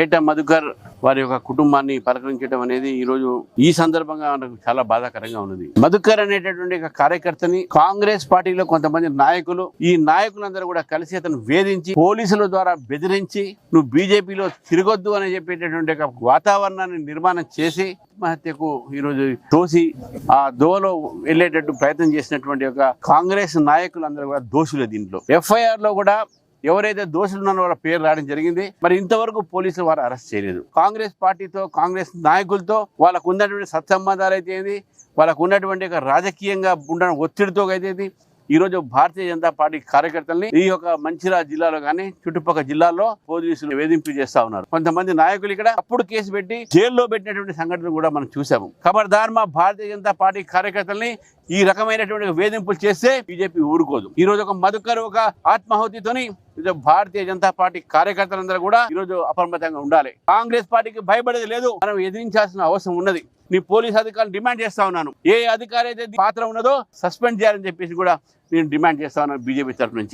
ఏటా మధుకర్ వారి యొక్క కుటుంబాన్ని పలకరించడం అనేది ఈ రోజు ఈ సందర్భంగా మనకు చాలా బాధాకరంగా ఉన్నది. మధుకర్ అనేటటువంటి ఒక కార్యకర్తని కాంగ్రెస్ పార్టీలో కొంతమంది నాయకులు ఈ నాయకులందరూ కూడా కలిసి అతను వేధించి పోలీసుల ద్వారా బెదిరించి నువ్వు బీజేపీలో తిరగొద్దు అని చెప్పేటటువంటి వాతావరణాన్ని నిర్మాణం చేసి ఆత్మహత్యకు ఈరోజు తోసి ఆ దోవలో వెళ్ళేటట్టు ప్రయత్నం చేసినటువంటి ఒక కాంగ్రెస్ నాయకులందరూ కూడా దోషులు దీంట్లో. ఎఫ్ఐఆర్లో కూడా ఎవరైతే దోషులు ఉన్నారో వాళ్ళ పేరు రావడం జరిగింది. మరి ఇంతవరకు పోలీసులు వారు అరెస్ట్ చేయలేదు. కాంగ్రెస్ పార్టీతో కాంగ్రెస్ నాయకులతో వాళ్ళకు ఉన్నటువంటి సత్సంబంధాలు అయితే వాళ్ళకు ఉన్నటువంటి రాజకీయంగా ఉండడం ఒత్తిడితో అయితే ఈరోజు ఈ రోజు భారతీయ జనతా పార్టీ కార్యకర్తల్ని ఈ యొక్క మంచిర్యాల జిల్లాలో కానీ చుట్టుపక్కల జిల్లాల్లో పోలీసులు వేధింపు చేస్తా ఉన్నారు. కొంతమంది నాయకులు ఇక్కడ అప్పుడు కేసు పెట్టి జైల్లో పెట్టినటువంటి సంఘటనలు కూడా మనం చూసాము ఖబర్దార్ మా భారతీయ జనతా పార్టీ కార్యకర్తల్ని ఈ రకమైనటువంటి వేధింపులు చేస్తే బీజేపీ ఊరుకోదు. ఈ రోజు ఒక మధుకర్ ఒక ఆత్మాహుతితోని ఈరోజు భారతీయ జనతా పార్టీ కార్యకర్తలందరూ కూడా ఈ రోజు అప్రమత్తంగా ఉండాలి. కాంగ్రెస్ పార్టీకి భయపడేది లేదు. మనం ఎదిరించాల్సిన అవసరం ఉన్నది. నీ పోలీస్ అధికారులు డిమాండ్ చేస్తా ఉన్నాను. ఏ అధికారి అయితే పాత్ర ఉన్నదో సస్పెండ్ చేయాలని చెప్పేసి కూడా నేను డిమాండ్ చేస్తా ఉన్నాను బీజేపీ తరఫు నుంచి.